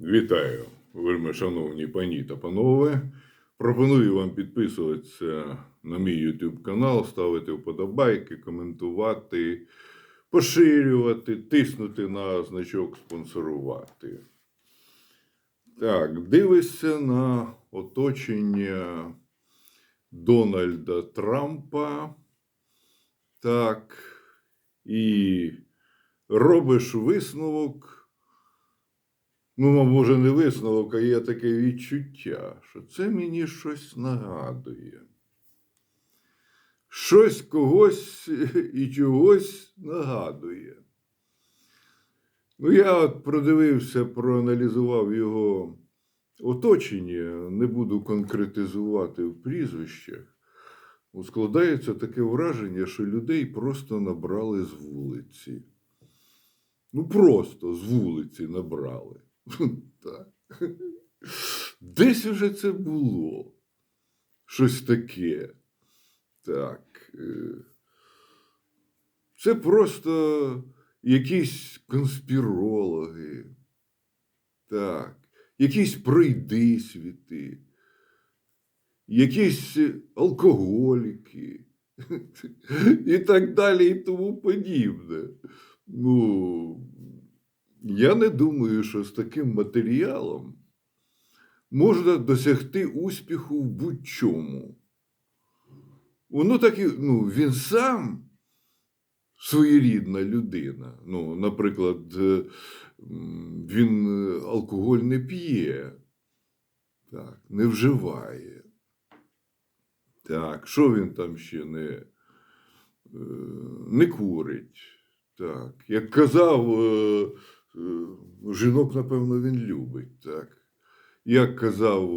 Вітаю, вельми шановні пані та панове. Пропоную вам підписуватися на мій YouTube канал, ставити вподобайки, коментувати, поширювати, тиснути на значок спонсорувати. Так, дивишся на оточення Дональда Трампа. Так, і робиш висновок. Ну, може, не висновок, а є таке відчуття, що це мені щось нагадує. Щось когось і чогось нагадує. Ну, я от продивився, проаналізував його оточення, не буду конкретизувати в прізвищах. Ну, Складається таке враження, що людей просто набрали з вулиці. Ну, просто з вулиці набрали. Так. Десь уже це було. Щось таке. Так. е, Це просто якісь конспірологи. Так. Якісь пройдисвіти, якісь алкоголіки і так далі, і тому подібне. Ну, я не думаю, що з таким матеріалом можна досягти успіху в будь-чому. Воно так і, ну, він сам своєрідна людина. Ну, наприклад, е, він е, алкоголь не п'є, так, не вживає. Так, що він там ще не, е, не курить. Так, як казав, жінок, напевно, він любить. Так. Як казав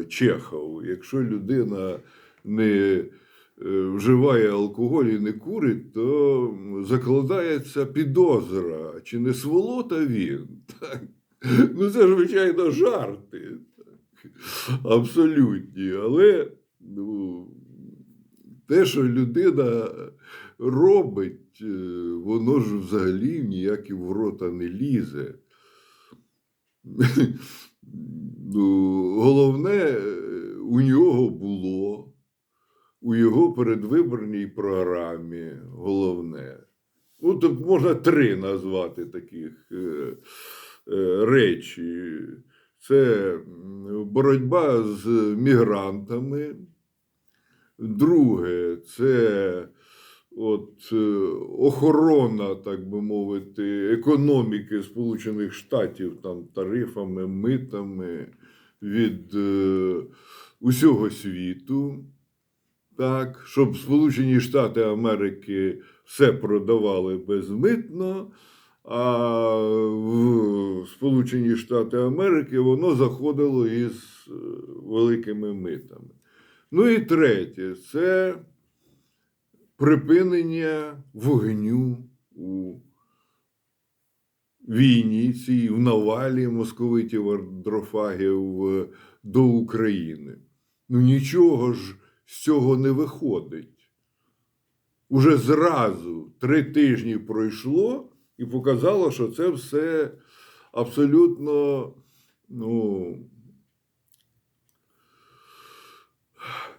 е, Чехов, якщо людина не е, вживає алкоголь і не курить, то закладається підозра, чи не сволота він. Так. Ну, це, звичайно, жарти. Так. Абсолютні. Але ну, те, що людина робить, е, воно ж взагалі ніяк і в рота не лізе. Ну, головне, е, у нього було, у його передвиборній програмі, головне. Ну, тут можна три назвати таких е, е, речі. Це боротьба з мігрантами. Друге, це от, е, охорона, так би мовити, економіки Сполучених Штатів там, тарифами, митами від е, усього світу. Так, щоб Сполучені Штати Америки все продавали безмитно, а в Сполучені Штати Америки воно заходило із е, великими митами. Ну і третє це припинення вогню у війні, цій в навалі московитів андрофагів е, до України. Ну нічого ж з цього не виходить. Уже зразу три тижні пройшло і показало, що це все абсолютно ну,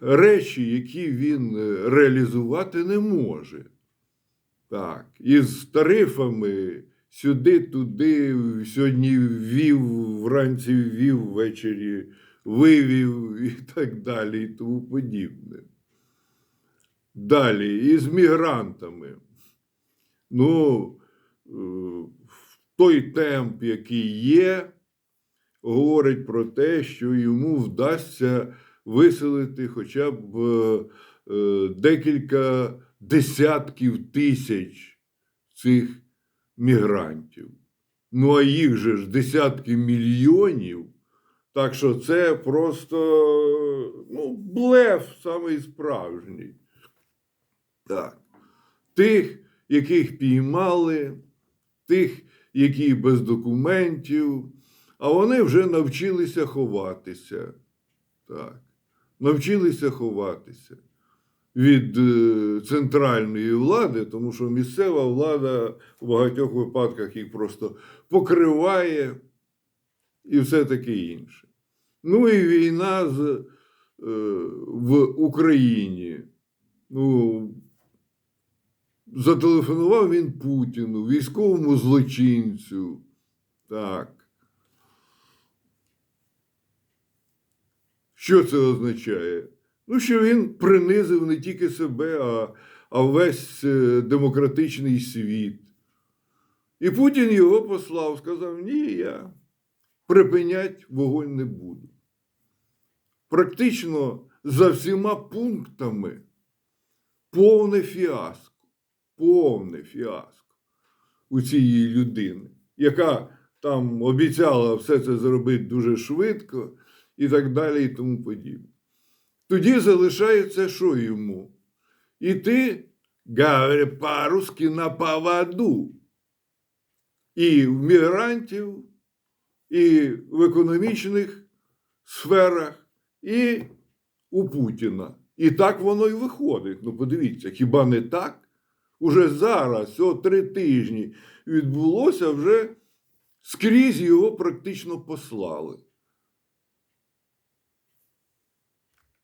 речі, які він е, реалізувати не може. Так, із тарифами сюди-туди, сьогодні ввів, вранці ввів, ввечері вивів і так далі, і тому подібне. Далі, із мігрантами. Ну, е, той темп, який є, говорить про те, що йому вдасться виселити хоча б е, е, декілька десятків тисяч цих мігрантів. Ну, а їх же ж десятки мільйонів. Так що це просто ну, блеф самий справжній. Так. Тих, яких піймали, тих, які без документів, а вони вже навчилися ховатися. Так. Навчилися ховатися від е, центральної влади, тому що місцева влада в багатьох випадках їх просто покриває і все таке інше. Ну і війна з, е, в Україні. Ну, зателефонував він Путіну, військовому злочинцю. Так. Що це означає? Ну, що він принизив не тільки себе, а, а весь е, демократичний світ. І Путін його послав, сказав: ні, я припинять вогонь не буду. Практично за всіма пунктами повне фіаско, повне фіаско у цієї людини, яка там обіцяла все це зробити дуже швидко і так далі, і тому подібне. Тоді залишається що йому? Іти, говоря по-русски, на поводу. І в мігрантів, і в економічних сферах, і у Путіна. І так воно й виходить. Ну, подивіться, хіба не так? Уже зараз, о три тижні відбулося, вже скрізь його практично послали.